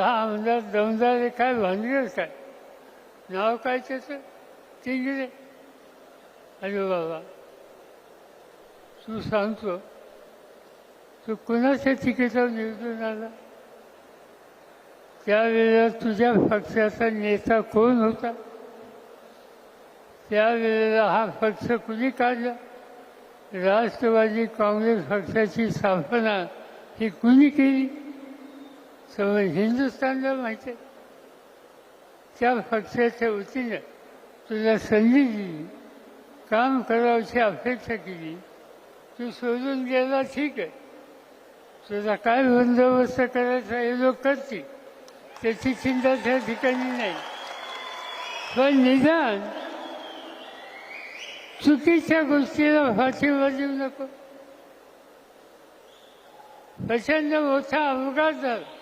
हा आमदार दमदार आहे काय भानगड काय नाव काय त्याचं? गेले अरे बाबा. तू सांगतो. तू कुणाच्या तिकीटावर निवडून आला त्यावेळेला तुझ्या पक्षाचा नेता कोण होता? त्यावेळेला हा पक्ष कुणी काढला? राष्ट्रवादी काँग्रेस पक्षाची स्थापना ही कुणी केली? सगळं हिंदुस्थानला माहिती आहे. त्या पक्षाच्या वतीनं तुला संधी दिली काम करावची अपेक्षा केली. तू सोडून गेला ठीक आहे. तुझा काय बंदोबस्त करायचा हे लोक करतील. त्याची चिंता त्या ठिकाणी नाही. पण निदान चुकीच्या गोष्टीला फाशीवर देऊ नको. प्रचंड मोठा अपघात झाला.